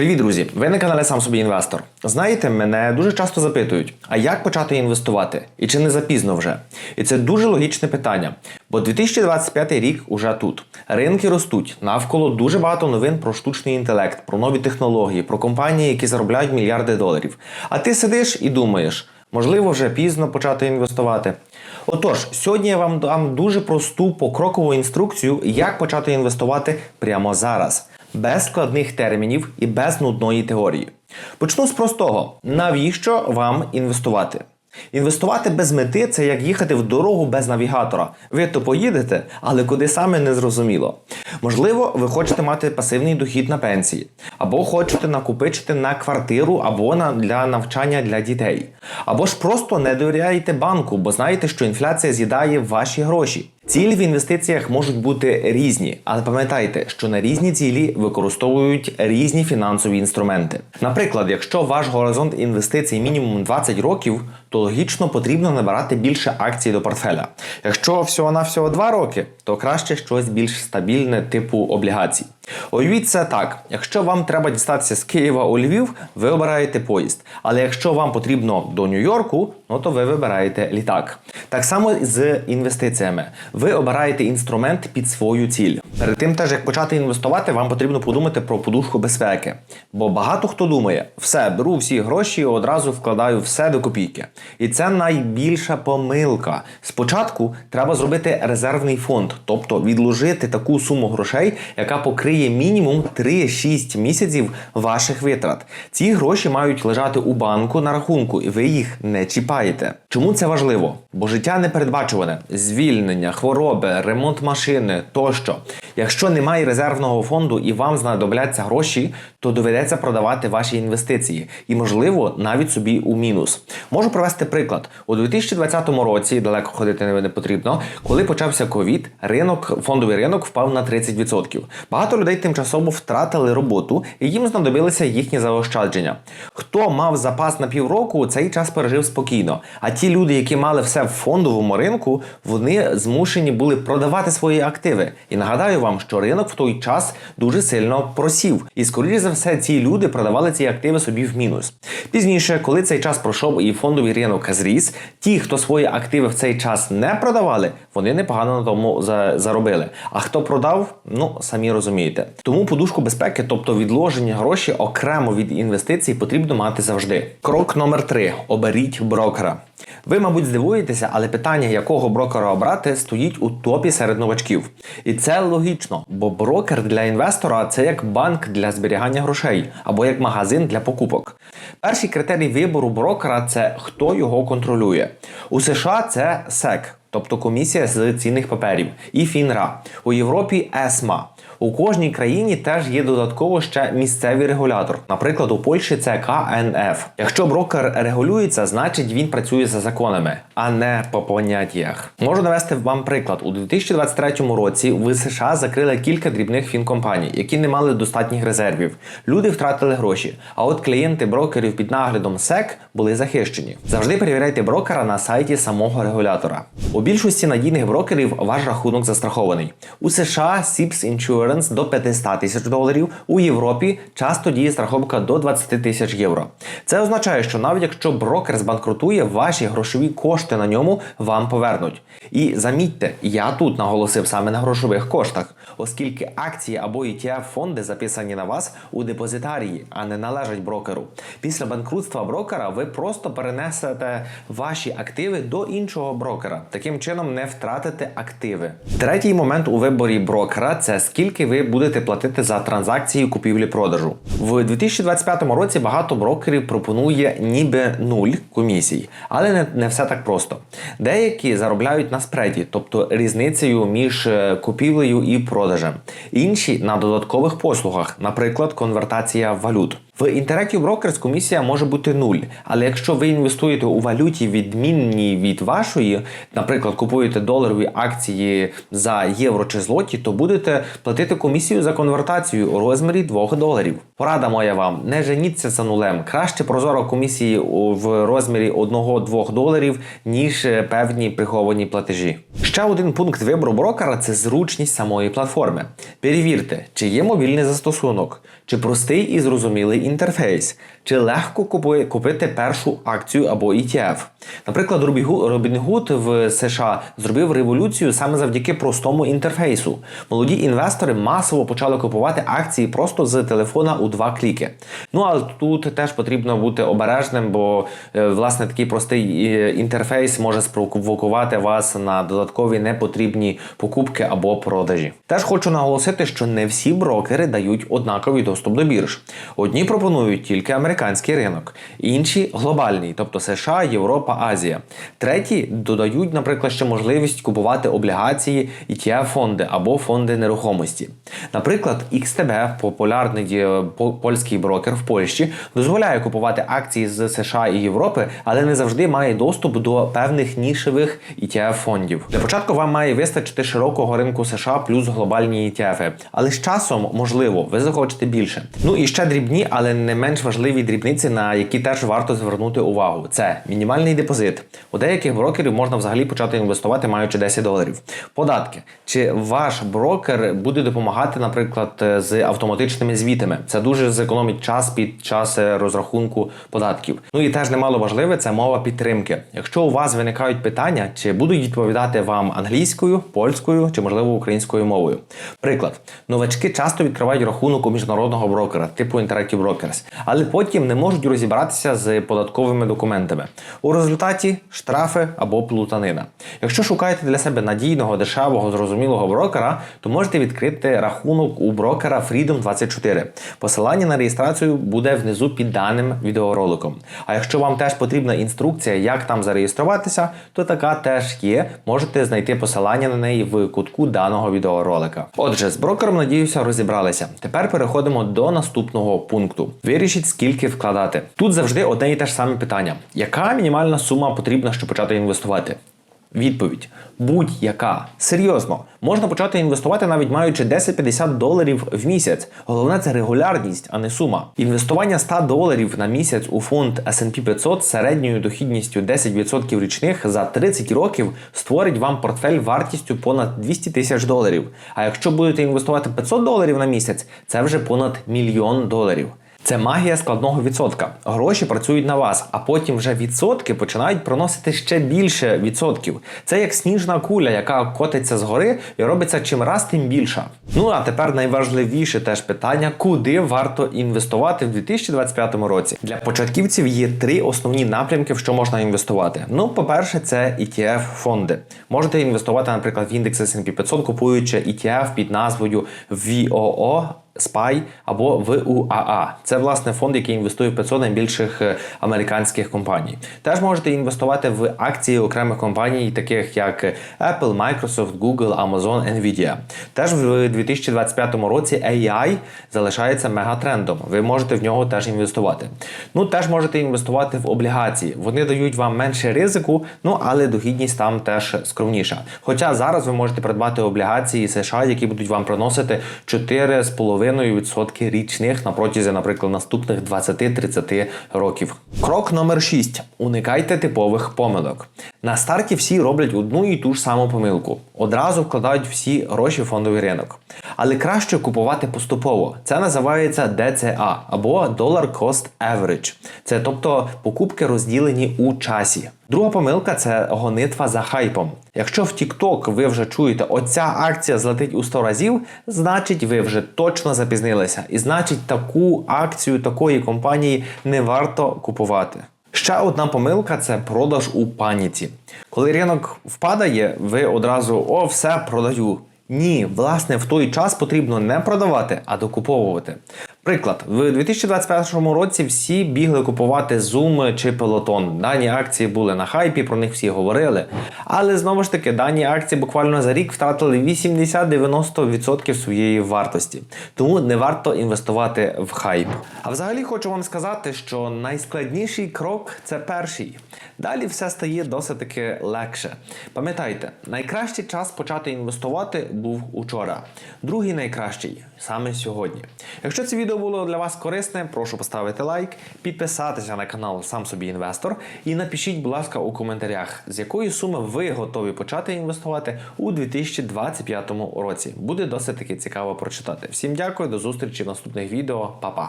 Привіт, друзі! Ви на каналі Сам собі інвестор. Знаєте, мене дуже часто запитують, а як почати інвестувати? І чи не запізно вже? І це дуже логічне питання. Бо 2025 рік уже тут. Ринки ростуть, навколо дуже багато новин про штучний інтелект, про нові технології, про компанії, які заробляють мільярди доларів. А ти сидиш і думаєш, можливо, вже пізно почати інвестувати. Отож, сьогодні я вам дам дуже просту покрокову інструкцію, як почати інвестувати прямо зараз без складних термінів і без нудної теорії. Почну з простого: навіщо вам інвестувати? Інвестувати без мети це як їхати в дорогу без навігатора. Ви то поїдете, але куди саме не зрозуміло. Можливо, ви хочете мати пасивний дохід на пенсії, або хочете накопичити на квартиру, або на для навчання для дітей, або ж просто не довіряєте банку, бо знаєте, що інфляція з'їдає ваші гроші. Цілі в інвестиціях можуть бути різні, але пам'ятайте, що на різні цілі використовують різні фінансові інструменти. Наприклад, якщо ваш горизонт інвестицій мінімум 20 років, то логічно потрібно набирати більше акцій до портфеля. Якщо всього на всього 2 роки, то краще щось більш стабільне типу облігацій. Уявіть це так: якщо вам треба дістатися з Києва у Львів, ви обираєте поїзд. Але якщо вам потрібно до Нью-Йорку, ну то ви вибираєте літак. Так само з інвестиціями. Ви обираєте інструмент під свою ціль. Перед тим, теж як почати інвестувати, вам потрібно подумати про подушку безпеки. Бо багато хто думає, все, беру всі гроші, одразу вкладаю все до копійки. І це найбільша помилка. Спочатку треба зробити резервний фонд, тобто відложити таку суму грошей, яка покриє мінімум 3-6 місяців ваших витрат. Ці гроші мають лежати у банку на рахунку, і ви їх не чіпаєте. Чому це важливо? Бо життя непередбачуване: звільнення, хвороби, ремонт машини тощо. Якщо немає резервного фонду і вам знадобляться гроші, то доведеться продавати ваші інвестиції і, можливо, навіть собі у мінус. Можу привести приклад у 2020 році. Далеко ходити не потрібно. Коли почався ковід, ринок, фондовий ринок впав на 30%. Багато людей тимчасово втратили роботу і їм знадобилися їхні заощадження. Хто мав запас на півроку, цей час пережив спокійно. А ті люди, які мали все в фондовому ринку, вони змушені були продавати свої активи. І нагадаю вам, що ринок в той час дуже сильно просів. І скоріше за все, ці люди продавали ці активи собі в мінус. Пізніше, коли цей час пройшов і фондовий ринок зріс, ті, хто свої активи в цей час не продавали, вони непогано на тому заробили. А хто продав, ну самі розумієте. Тому подушку безпеки, тобто відложення гроші окремо від інвестицій, потрібно мати завжди. Крок номер три: оберіть брокера. Ви, мабуть, здивуєтеся, але питання, якого брокера обрати, стоїть у топі серед новачків. І це логічно, бо брокер для інвестора це як банк для зберігання грошей або як магазин для покупок. Перший критерій вибору брокера це хто його контролює. У США це SEC, тобто комісія з цінних паперів, і ФІНРА. У Європі ЕСМА. У кожній країні теж є додатково ще місцевий регулятор. Наприклад, у Польщі це КНФ. Якщо брокер регулюється, значить він працює за законами, а не по поняттях. Можу навести вам приклад. У 2023 році в США закрили кілька дрібних фінкомпаній, які не мали достатніх резервів. Люди втратили гроші. А от клієнти брокерів під наглядом SEC були захищені. Завжди перевіряйте брокера на сайті самого регулятора. У більшості надійних брокерів ваш рахунок застрахований. У США SIPS Insurance до 500 тисяч доларів. У Європі часто діє страховка до 20 тисяч євро. Це означає, що навіть якщо брокер збанкрутує, ваші грошові кошти на ньому вам повернуть. І замітьте, я тут наголосив саме на грошових коштах, оскільки акції або etf фонди записані на вас у депозитарії, а не належать брокеру. Після банкрутства брокера ви просто перенесете ваші активи до іншого брокера. Таким чином не втратите активи. Третій момент у виборі брокера це скільки скільки ви будете платити за транзакції купівлі-продажу. В 2025 році багато брокерів пропонує ніби нуль комісій, але не, не все так просто. Деякі заробляють на спреді, тобто різницею між е, купівлею і продажем. Інші на додаткових послугах, наприклад, конвертація валют. В Interactive Brokers комісія може бути нуль, але якщо ви інвестуєте у валюті відмінній від вашої, наприклад, купуєте доларові акції за євро чи злоті, то будете платити комісію за конвертацію у розмірі 2 доларів. Порада моя вам: не женіться за нулем. Краще прозоро комісії в розмірі 1-2 доларів, ніж е, певні приховані платежі. Ще один пункт вибору брокера це зручність самої платформи. Перевірте, чи є мобільний застосунок, чи простий і зрозумілий інтерфейс, чи легко купити першу акцію або ETF. Наприклад, Robinhood Robinhood в США зробив революцію саме завдяки простому інтерфейсу. Молоді інвестори масово почали купувати акції просто з телефона у два кліки. Ну але тут теж потрібно бути обережним, бо е, власне такий простий е, інтерфейс може спровокувати вас на додаткові непотрібні покупки або продажі. Теж хочу наголосити, що не всі брокери дають однаковий доступ до бірж. Одні пропонують тільки американський ринок, інші глобальний, тобто США, Європа, Азія. Треті додають, наприклад, ще можливість купувати облігації, ETF фонди або фонди нерухомості. Наприклад, XTB, популярний е, польський брокер в Польщі, дозволяє купувати акції з США і Європи, але не завжди має доступ до певних нішевих ETF фондів. Для початку вам має вистачити широкого ринку США плюс глобальні ETF, але з часом, можливо, ви захочете більше. Ну і ще дрібні, але не менш важливі дрібниці, на які теж варто звернути увагу. Це мінімальний депозит. У деяких брокерів можна взагалі почати інвестувати, маючи 10 доларів. Податки. Чи ваш брокер буде допомагати, наприклад, е, з автоматичними звітами? Це дуже зекономить час під час е, розрахунку податків. Ну і теж немало важливе це мова підтримки. Якщо у вас виникають питання, чи будуть відповідати вам англійською, польською чи можливо українською мовою. Приклад, новачки часто відкривають рахунок у міжнародного брокера, типу Interactive Brokers, але потім не можуть розібратися з податковими документами. У результаті штрафи або плутанина. Якщо шукаєте для себе надійного, дешевого, зрозумілого брокера, то можете відкрити рахунок у брокера Freedom24. Посилання на реєстрацію буде внизу під даним відеороликом. А якщо вам теж потрібна інструкція, як там зареєструватися, то така теж є. Можете знайти посилання на неї в кутку даного відеоролика. Отже, з брокером, надіюся, розібралися. Тепер переходимо до наступного пункту. Вирішіть, скільки вкладати. Тут завжди одне і те ж саме питання: яка мінімальна сума потрібна, щоб почати інвестувати? Відповідь: будь-яка. Серйозно, можна почати інвестувати навіть маючи 10-50 доларів в місяць. Головне це регулярність, а не сума. Інвестування 100 доларів на місяць у фонд S&P 500 з середньою дохідністю 10% річних за 30 років створить вам портфель вартістю понад 200 тисяч доларів. А якщо будете інвестувати 500 доларів на місяць, це вже понад мільйон доларів. Це магія складного відсотка. Гроші працюють на вас, а потім вже відсотки починають приносити ще більше відсотків. Це як сніжна куля, яка котиться згори і робиться чим раз тим більша. Ну а тепер найважливіше теж питання: куди варто інвестувати в 2025 році. Для початківців є три основні напрямки, в що можна інвестувати. Ну, по-перше, це ETF фонди. Можете інвестувати, наприклад, в індекс S&P 500, купуючи ETF під назвою VOO SPY або ВУАА. Це власне фонд, який інвестує в 500 найбільших е, американських компаній. Теж можете інвестувати в акції окремих компаній, таких як Apple, Microsoft, Google, Amazon, Nvidia. Теж в 2025 році AI залишається мегатрендом. Ви можете в нього теж інвестувати. Ну теж можете інвестувати в облігації. Вони дають вам менше ризику, ну але дохідність там теж скромніша. Хоча зараз ви можете придбати облігації США, які будуть вам приносити 4,5% річних на протязі, наприклад, наступних 20-30 років. Крок номер 6. Уникайте типових помилок. На старті всі роблять одну і ту ж саму помилку. Одразу вкладають всі гроші в фондовий ринок. Але краще купувати поступово. Це називається DCA або Dollar Cost Average. Це тобто покупки розділені у часі. Друга помилка це гонитва за хайпом. Якщо в TikTok ви вже чуєте, оця акція злетить у 100 разів, значить ви вже точно запізнилися. І значить таку акцію такої компанії не варто купувати. Ще одна помилка це продаж у паніці. Коли ринок впадає, ви одразу о, все продаю. Ні, власне, в той час потрібно не продавати, а докуповувати. Приклад, в 2021 році всі бігли купувати Zoom чи Peloton. Дані акції були на хайпі, про них всі говорили. Але знову ж таки, дані акції буквально за рік втратили 80-90% своєї вартості. Тому не варто інвестувати в хайп. А взагалі хочу вам сказати, що найскладніший крок це перший. Далі все стає досить таки легше. Пам'ятайте, найкращий час почати інвестувати був учора. Другий найкращий саме сьогодні. Якщо це відео було для вас корисне, прошу поставити лайк, підписатися на канал Сам собі інвестор і напишіть, будь ласка, у коментарях, з якої суми ви готові почати інвестувати у 2025 році. Буде досить таки цікаво прочитати. Всім дякую, до зустрічі в наступних відео. Па-па!